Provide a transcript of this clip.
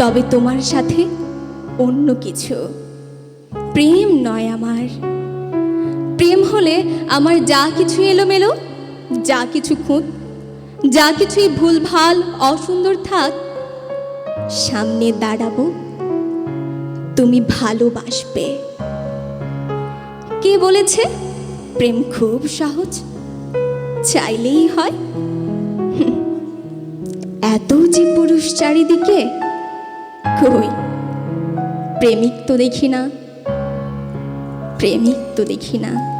তবে তোমার সাথে অন্য কিছু। প্রেম নয় আমার। প্রেম হলে আমার যা কিছু এলোমেলো, যা কিছু খুঁত, যা কিছুই ভুলভাল, অসুন্দর থাক, সামনে দাঁড়াবো। তুমি ভালোবাসবে। কে বলেছে? প্রেম খুব সহজ, চাইলেই হয়। এত যে পুরুষ চারিদিকে কই? প্রেমিক তো দেখি না। প্রেমিক তো দেখি না।